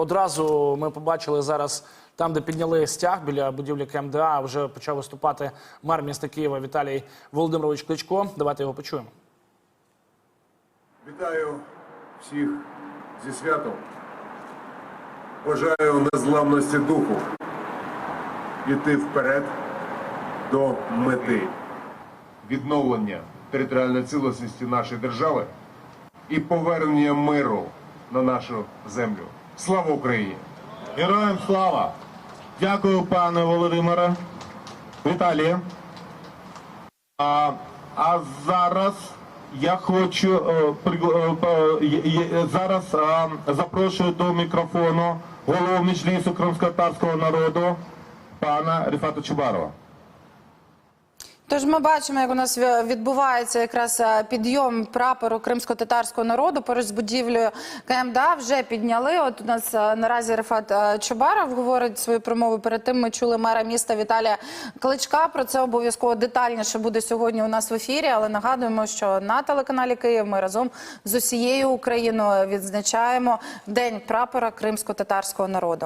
одразу ми побачили зараз там, де підняли стяг біля будівлі КМДА, вже почав виступати мер міста Києва Віталій Володимирович Кличко. Давайте його почуємо. Вітаю всіх зі святом. Бажаю незламності духу іти вперед до мети відновлення територіальної цілісності нашої держави і повернення миру на нашу землю. Слава Україні! Героям слава! Дякую, пане Володимире. Віталій. А, а зараз я хочу е, е, е, зараз запрошую до мікрофону голову Міжлісу кримськотарського народу пана Ріфата Чубарова. Тож ми бачимо, як у нас відбувається якраз е, підйом прапору кримсько-татарського народу поруч з будівлею КМДА. Вже підняли. От у нас е, наразі Рефат е, Чубаров говорить свою промову. Перед тим ми чули мера міста Віталія Кличка. Про це обов'язково детальніше буде сьогодні у нас в ефірі. Але нагадуємо, що на телеканалі Київ ми разом з усією Україною відзначаємо День прапора кримсько-татарського народу.